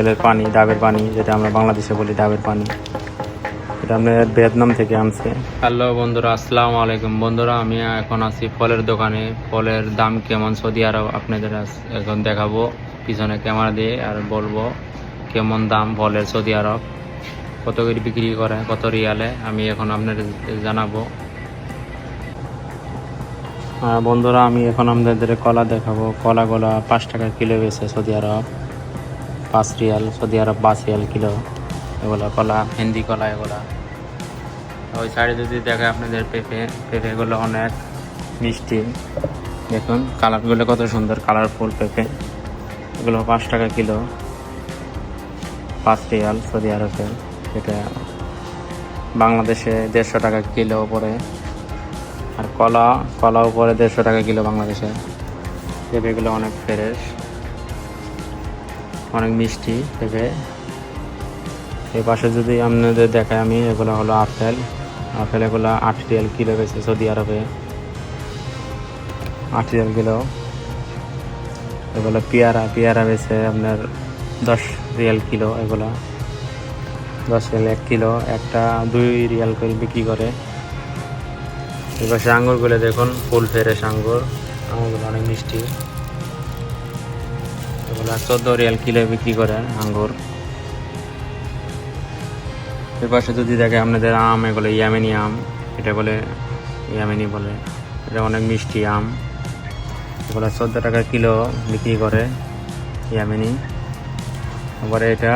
তেলের পানি ডাবের পানি যেটা আমরা বাংলাদেশে বলি ডাবের পানি। এটা আপনার ভিয়েতনাম থেকে আনছে। হ্যালো বন্ধুরা আসসালামু আলাইকুম। বন্ধুরা আমি এখন আছি ফলের দোকানে। ফলের দাম কেমন? সৌদি আরব আপনাদের এখন দেখাবো। পিছনে ক্যামেরা দিয়ে আর বলব কেমন দাম ফলের সৌদি আরব। কত করে বিক্রি করে কত রিয়ালে আমি এখন আপনাদের জানাব। বন্ধুরা আমি এখন আপনাদের কলা দেখাবো। কলাগুলা পাঁচ টাকা কিলো বেছে সৌদি আরব। পাঁচ রিয়াল, সৌদি আরব পাঁচ রিয়াল কিলো। এগুলো কলা, হিন্দি কলা এগুলো। ওই সাইডে যদি দেখে আপনাদের পেঁপে, পেঁপেগুলো অনেক মিষ্টি। দেখুন, কালারগুলো কত সুন্দর কালারফুল পেঁপে। এগুলো পাঁচ টাকা কিলো। পাঁচ রিয়াল সৌদি আরবের এটা বাংলাদেশে দেড়শো টাকা কিলো পরে আর কলা কলা উপরে দেড়শো টাকা কিলো বাংলাদেশে। পেঁপেগুলো অনেক ফ্রেশ অনেক মিষ্টি পেঁপে এই পাশে যদি আপনাদের দেখায় আমি, এগুলো হলো আপেল। আপেল এগুলো আট রিয়াল কিলো বেশি সৌদি আরবে। আট রিয়াল কিলো। এগুলো পেয়ারা পেয়ারা বেছে আপনার দশ রিয়াল কিলো এগুলো। দশ রিয়াল এক কিলো। একটা দুই রিয়াল করে বিক্রি করে। এবার পাশে আঙ্গুরগুলো দেখুন, ফুল ফেরেশ আঙ্গুর। আঙুরগুলো অনেক মিষ্টি। এগুলো চোদ্দ রিয়াল কিলো বিক্রি করে আঙ্গুর। এর পাশে যদি দেখে আপনাদের আম এগুলো ইয়ামেনি আম, এটা বলে ইয়ামেনি বলে, এটা অনেক মিষ্টি আম। এগুলো চোদ্দ টাকা কিলো বিক্রি করে ইয়ামেনি। তারপরে এটা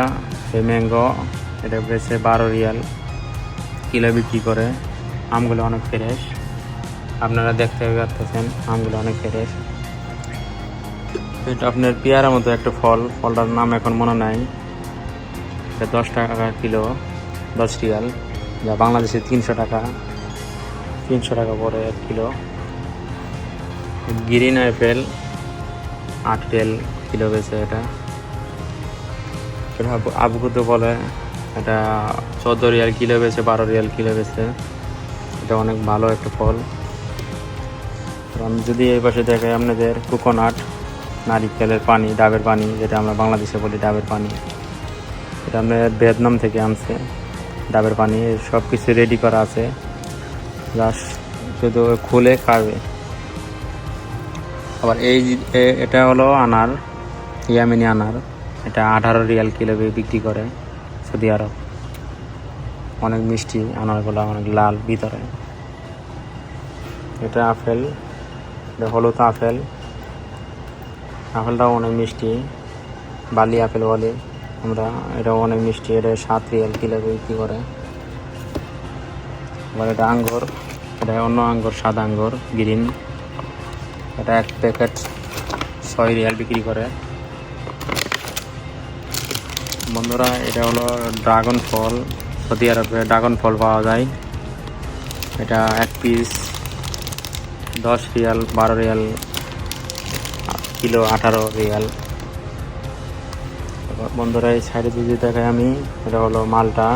ম্যাঙ্গো, এটা বেছে বারো রিয়াল কিলো বিক্রি করে। আমগুলো অনেক ফ্রেশ। আপনারা দেখতে পাচ্ছেন, আমগুলো অনেক ফ্রেশ। এটা আপনার পেয়ারা মতো একটা ফল। ফলটার নাম এখন মনে নাই। এটা দশ টাকা কিলো, দশ রিয়াল। যা বাংলাদেশে তিনশো টাকা তিনশো টাকা পরে এক কিলো। গ্রিন অ্যাপেল, আট রিয়াল কিলো বেছে এটা। এটা আবু- আবুকুতো বলে, এটা চোদ্দ রিয়াল কিলো বেছে বারো রিয়াল কিলো বেছে এটা অনেক ভালো একটা ফল। আমি যদি এই পাশে দেখাই আপনাদের কোকোনাট। নারিকেলের পানি, ডাবের পানি, যেটা আমরা বাংলাদেশে বলি ডাবের পানি। এটা আমরা ভিয়েতনাম থেকে আনছে, ডাবের পানি সব কিছু রেডি করা আছে। জাস্ট শুধু খুলে খাবে। আবার এই এটা হলো আনার, ইয়ামিনি আনার। এটা আঠারো রিয়াল কিলো বিক্রি করে সৌদি আরব। অনেক মিষ্টি আনারগুলো, অনেক লাল ভিতরে। এটা আপেল, এটা হলুদ আপেল। আপেলটাও অনেক মিষ্টি। বালি আপেল বলে আমরা, এটাও অনেক মিষ্টি। এটা সাত রিয়াল কিলো বিক্রি করে। আবার এটা আঙ্গুর। এটা অন্য আঙ্গুর, সাদা আঙ্গুর, গ্রিন। এটা এক প্যাকেট ছয় রিয়াল বিক্রি করে। বন্ধুরা, এটা হলো ড্রাগন ফল। সৌদি আরবে ড্রাগন ফল পাওয়া যায়। এটা এক পিস দশ রিয়াল, বারো রিয়াল কিলো আঠারো রিয়াল। বন্ধুরা, এই সাইডে যদি দেখাই আমি, এটা হলো মালটা।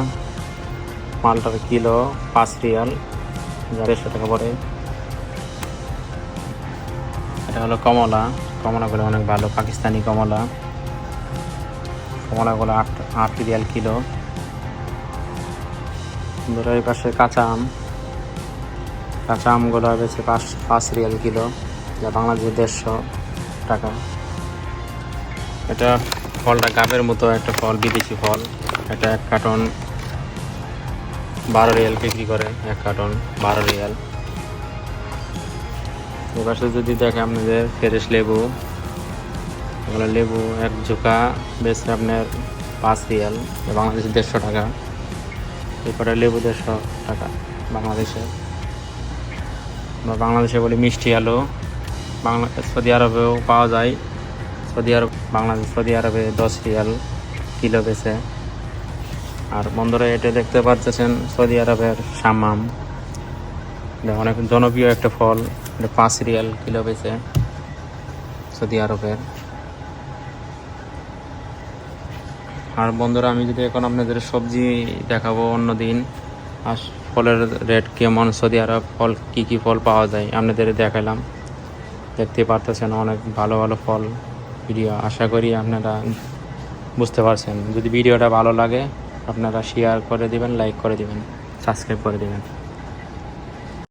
মালটার কিলো পাঁচ রিয়াল দেড়শো টাকা পড়ে। এটা হলো কমলা। কমলাগুলো অনেক ভালো, পাকিস্তানি কমলা। কমলাগুলো আট আট রিয়াল কিলো। বন্ধুরা, এই পাশে কাঁচা আম। কাঁচা আমগুলো বেছে পাঁচ পাঁচ রিয়াল কিলো, যা বাংলাদেশে দেড়শো। টাকা। এটা ফলটা গাবের মতো, একটা ফল, বিদেশি ফল। এটা এক কার্টন বারো রিয়াল বিক্রি করে, এক কার্টন বারো রিয়াল। এবার যদি দেখে আপনাদের ফ্রেশ লেবু, এগুলো লেবু এক ঝোঁকা বেশি আপনার পাঁচ রিয়াল বাংলাদেশে দেড়শো টাকা। এরপরে লেবু দেড়শো টাকা বাংলাদেশে। বাংলাদেশে বলি মিষ্টি আলু। বাংলা, সৌদি আরবেও পাওয়া যায়। সৌদি আরব, বাংলাদেশ, সৌদি আরবে দশ রিয়াল কিলো বেছে আর বন্ধুরা, এটা দেখতে পাচ্ছেন, সৌদি আরবের সামাম। অনেক জনপ্রিয় একটা ফল, এটা পাঁচ রিয়াল কিলো বেছে সৌদি আরবের। আর বন্ধুরা, আমি যদি এখন আপনাদের সবজি দেখাবো অন্য দিন, আর ফলের রেট কেমন, সৌদি আরব ফল, কি কি ফল পাওয়া যায়, আপনাদের দেখালাম। দেখতে পারতেছেন, অনেক ভালো ভালো ফল ভিডিও। আশা করি আপনারা বুঝতে পারছেন। যদি ভিডিওটা ভালো লাগে, আপনারা শেয়ার করে দিবেন লাইক করে দিবেন সাবস্ক্রাইব করে দিবেন।